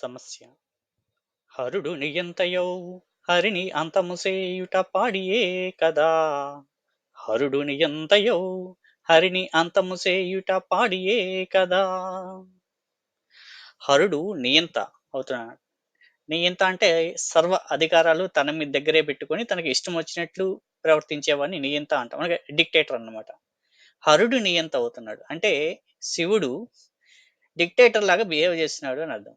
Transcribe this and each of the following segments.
సమస్య. హరుడు నియంతయౌ హరిని అంతముసేయుట పాడియే కదా. హరుడు నియంతయౌ హరిని అంతముసేయుట పాడియే కదా. హరుడు నియంత అవుతున్నాడు. నియంత అంటే సర్వ అధికారాలు తన మీద దగ్గరే పెట్టుకొని తనకి ఇష్టం వచ్చినట్లు ప్రవర్తించేవాడిని నియంత అంటాం. అనగా డిక్టేటర్ అన్నమాట. హరుడు నియంత అవుతున్నాడు. అంటే శివుడు డిక్టేటర్ లాగా బిహేవ్ చేస్తున్నాడు అని అర్థం.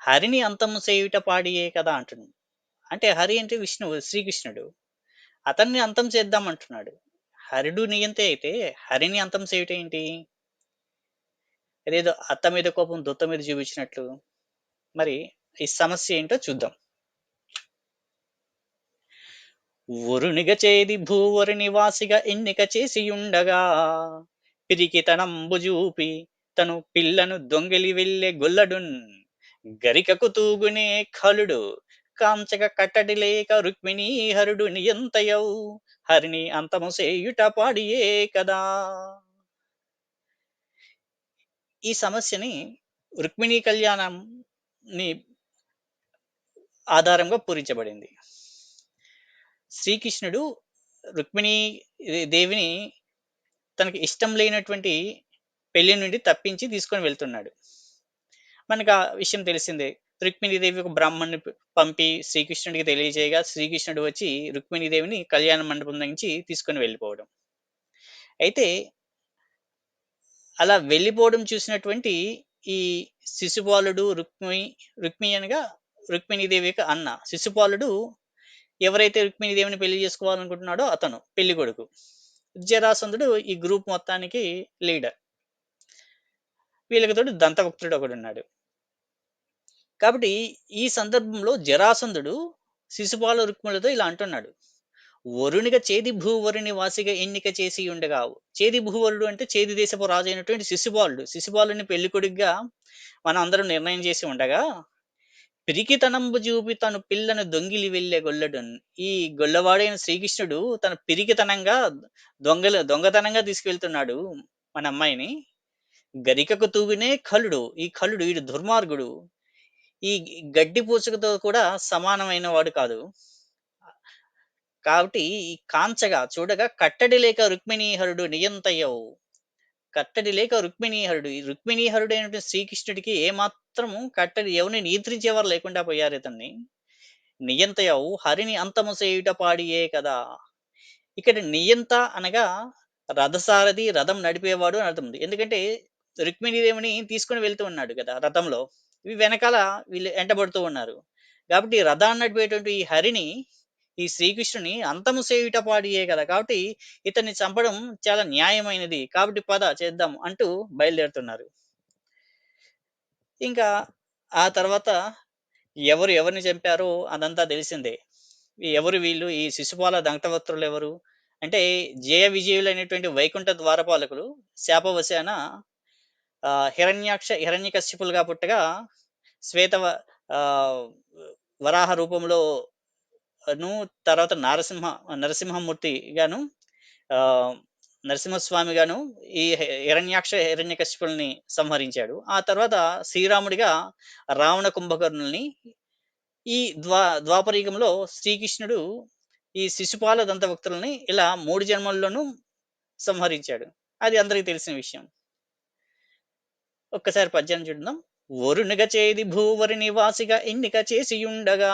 హరిని అంతము చేయుట పాడియే కదా అంటున్నాడు అంటే హరి అంటే విష్ణువు శ్రీకృష్ణుడు. అతన్ని అంతం చేద్దాం అంటున్నాడు. హరుడు నియంతే అయితే హరిని అంతం చేయుట ఏంటి? అదేదో అత్త మీద కోపం దొత్త మీద చూపించినట్లు. మరి ఈ సమస్య ఏంటో చూద్దాం. వరునిగ చేది భూవరు నివాసిగా ఎన్నిక చేసి ఉండగా పిరికితనంబు చూపి తను పిల్లను దొంగిలి వెళ్ళే గొల్లడున్ గరికకు తూగునే ఖలుడు కాంచక కట్టడి లేక రుక్మిణీ హరుడు నియంతయౌ హరిని అంతము సేయుట పాడియే కదా. ఈ సమస్యని రుక్మిణీ కళ్యాణంని ఆధారంగా పూరించబడింది. శ్రీకృష్ణుడు రుక్మిణీ దేవిని తనకి ఇష్టం లేనటువంటి పెళ్ళి నుండి తప్పించి తీసుకొని వెళ్తున్నాడు. మనకు ఆ విషయం తెలిసిందే. రుక్మిణీదేవి ఒక బ్రాహ్మణ్ణి పంపి శ్రీకృష్ణుడికి తెలియజేయగా శ్రీకృష్ణుడు వచ్చి రుక్మిణీదేవిని కళ్యాణ మండపం నుంచి తీసుకొని వెళ్ళిపోవడం. అయితే అలా వెళ్ళిపోవడం చూసినటువంటి ఈ శిశుపాలుడు రుక్మి రుక్మి అనగా రుక్మిణీదేవి యొక్క అన్న. శిశుపాలుడు ఎవరైతే రుక్మిణీదేవిని పెళ్ళి చేసుకోవాలనుకుంటున్నాడో అతను పెళ్ళి కొడుకు. జరాసంధుడు ఈ గ్రూప్ మొత్తానికి లీడర్. వీళ్ళకి తోడు దంతభక్తుడు ఒకడు ఉన్నాడు కాబట్టి ఈ సందర్భంలో జరాసంధుడు శిశుపాల రుక్ములతో ఇలా అంటున్నాడు. వరుణిగా చేది భూవరుని వాసిగా ఎన్నిక చేసి ఉండగా చేది భూవరుడు అంటే చేది దేశపు రాజు అయినటువంటి శిశుపాలుడు శిశుపాలుని పెళ్ళికొడుగ్గా మన మనం అందరం నిర్ణయం చేసి ఉండగా పిరికితనంబు చూపి తను పిల్లను దొంగిలి వెళ్ళే గొల్లడు ఈ గొల్లవాడైన శ్రీకృష్ణుడు తన పిరికితనంగా దొంగలు దొంగతనంగా తీసుకెళ్తున్నాడు మన అమ్మాయిని. గరికకు తూగినే కలుడు. ఈ కలుడు వీడు దుర్మార్గుడు. ఈ గడ్డి పూచకతో కూడా సమానమైన వాడు కాదు. కాబట్టి ఈ కాంచగా చూడగా కట్టడి లేక రుక్మిణీహరుడు నియంతయ్యవు. కట్టడి లేక రుక్మిణీహరుడు ఈ రుక్మిణీహరుడు అయినటువంటి శ్రీకృష్ణుడికి ఏమాత్రము కట్టడి ఎవరిని నియంత్రించేవారు లేకుండా పోయారు ఇతన్ని నియంతయవు హరిని అంతము చేయుట పాడియే కదా. ఇక్కడ నియంత అనగా రథసారథి రథం నడిపేవాడు అని అర్థం ఉంది. ఎందుకంటే రుక్మిణీదేవిని తీసుకుని వెళ్తూ ఉన్నాడు కదా రథంలో. ఇవి వెనకాల వీళ్ళు ఎంటబడుతూ ఉన్నారు. కాబట్టి రథాన్ని నడిపేటువంటి ఈ హరిని ఈ శ్రీకృష్ణుని అంతము సేయుట పాడియే కదా. కాబట్టి ఇతన్ని చంపడం చాలా న్యాయమైనది. కాబట్టి పద చేద్దాం అంటూ బయలుదేరుతున్నారు. ఇంకా ఆ తర్వాత ఎవరు ఎవరిని చంపారో అదంతా తెలిసిందే. ఎవరు వీళ్ళు? ఈ శిశుపాల దంతవత్రులు ఎవరు? అంటే జయ విజయులు అనేటువంటి వైకుంఠ ద్వారపాలకులు శాపవశాన హిరణ్యాక్ష హిరణ్యకశ్యపులుగా పుట్టగా శ్వేత ఆ, వరాహ రూపంలో ను తర్వాత నారసింహ నరసింహమూర్తి గాను ఆ, నరసింహస్వామి గాను ఈ హి- హిరణ్యాక్ష హిరణ్యకశ్యపుల్ని సంహరించాడు. ఆ తర్వాత శ్రీరాముడిగా రావణ కుంభకర్ణుల్ని ఈ ద్వా ద్వాపరయుగంలో శ్రీకృష్ణుడు ఈ శిశుపాల దంతభక్తులని ఇలా మూడు జన్మల్లోనూ సంహరించాడు. అది అందరికీ తెలిసిన విషయం. ఒక్కసారి పద్యాన్ని చూద్దాం. వరుణుగ చేది భూవరి నివాసిగా ఎన్నిక చేసి ఉండగా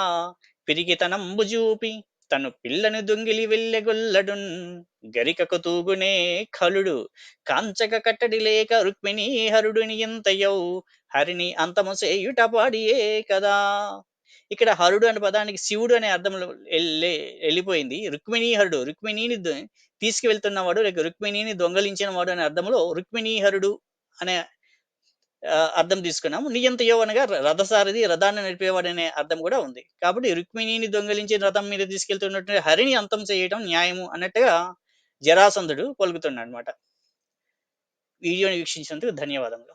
పిరిగితనంబు చూపి తను పిల్లను దొంగిలి వెళ్ళెగొల్లడున్. గరికకు తూగునే ఖలుడు కాంచక కట్టడి లేక రుక్మిణి హరుడుని నియంతయౌ హరిని అంతము సేయుట పాడియే కదా? ఇక్కడ హరుడు అనే పదానికి శివుడు అనే అర్థంలో వెళ్ళే వెళ్ళిపోయింది. రుక్మిణి హరుడు రుక్మిణిని తీసుకువెళ్తున్నవాడు లేక రుక్మిణిని దొంగలించిన వాడు అనే అర్థంలో రుక్మిణి హరుడు అనే అర్థం తీసుకున్నాము. నియంతయో అనగా రథసారథి రథాన్ని నడిపేవాడు అనే అర్థం కూడా ఉంది. కాబట్టి రుక్మిణిని దొంగలించి రథం మీద తీసుకెళ్తున్నటువంటి హరిని అంతం చేయడం న్యాయము అన్నట్టుగా జరాసంధుడు పలుకుతున్నాడు అనమాట వీడియోని వీక్షించినందుకు ధన్యవాదములు.